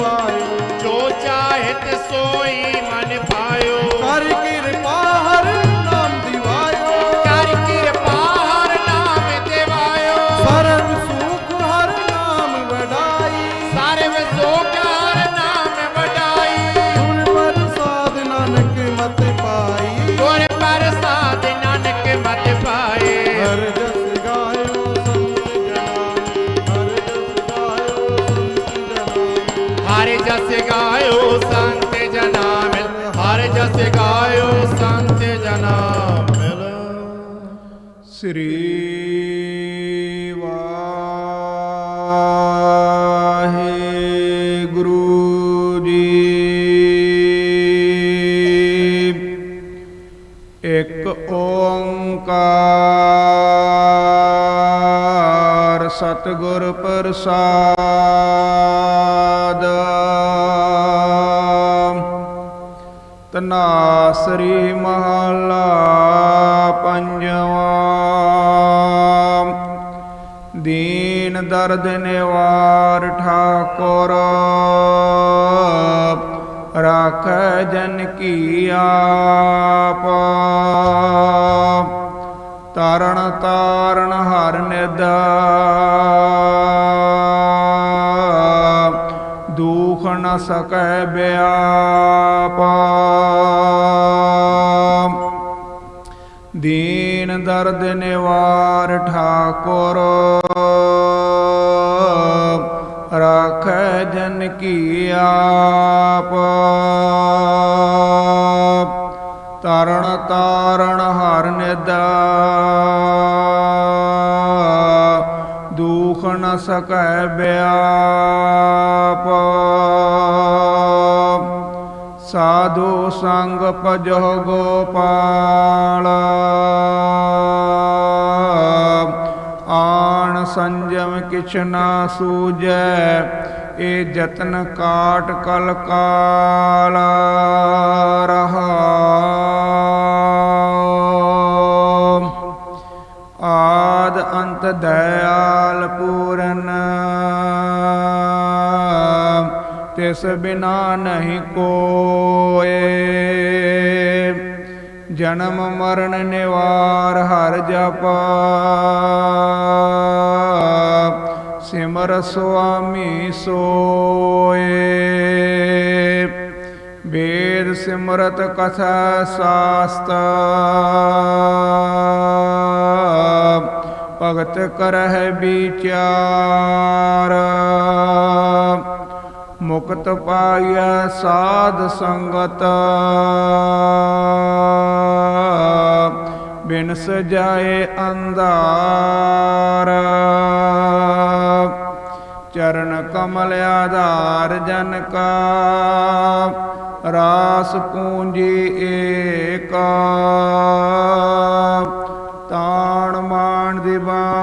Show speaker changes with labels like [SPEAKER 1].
[SPEAKER 1] पायो। जो
[SPEAKER 2] चाहत सोई मन पायो। कर
[SPEAKER 1] कृपा हर नाम दिवायो। कर
[SPEAKER 2] कृपा हर नाम देवायो। सर्व
[SPEAKER 1] सुख हर नाम बढ़ाई। सर्व
[SPEAKER 2] सुख हर ਹਰ
[SPEAKER 1] ਜਸ ਗਾਇਓ ਸੰਤ ਜਨਾ ਹਰ ਜਸ ਗਾਇਓ ਸੰਤ ਜਨਾ
[SPEAKER 2] ਮਿਲ
[SPEAKER 1] ਸ੍ਰੀ ਵਾਹਿਗੁਰੂ ਜੀ। ਇੱਕ ਓੰਕਾਰ ਸਤਿਗੁਰ ਪ੍ਰਸਾਦ। ਤਨਾਸਰੀ ਮਹਲਾ ਪੰਜਵਾਂ। ਦੀਨ ਦਰਦ ਨਿਵਾਰ ਠਾਕੁਰ, ਰਾਖੈ ਜਨ ਕੀ ਆਪ। ਤਾਰਨ ਤਾਰਨ ਹਰ ਨਿਦ ਨ ਸਕੈ ਬਿਆਪ ਦੀਨ ਦਰਦ ਨਿਵਾਰ ਠਾਕੁਰ, ਰਾਖੈ ਜਨ ਕੀ ਆਪ। ਤਰਣ ਤਾਰਣ ਹਰ ਨਿਦ। ਨ ਸਕੈ ਬਿਆਪ ਸਾਧੂ ਸੰਗ ਭਜੋ ਗੋਪਾਲ। ਆਣ ਸੰਜਮ ਕਿਛ ਨਾ ਸੂਜੈ ਇਹ ਜਤਨ ਕਾਟ ਕਲ ਕਾਲ ਰਹਾ ਅੰਤ ਦਇਆਲ ਪੂਰਨ। ਤਿਸ ਬਿਨਾ ਨਹੀਂ ਕੋਏ। ਜਨਮ ਮਰਨ ਨਿਵਾਰ ਹਰ ਜਪਾ। ਸਿਮਰ ਸੁਆਮੀ ਸੋਏ। ਵੇਦ ਸਿਮਰਤ ਕਥਾ ਸਾਸਤ। ਭਗਤ ਕਰਹਿ ਵਿਚਾਰ ਮੁਕਤ ਪਾਇਆ ਸਾਧ ਸੰਗਤ। ਬਿਨ ਸਜਾਏ ਅੰਧਾਰ। ਚਰਨ ਕਮਲ ਆਧਾਰ ਜਨ ਕਾ। ਰਾਸ ਪੂੰਜੀ ਏਕਾ।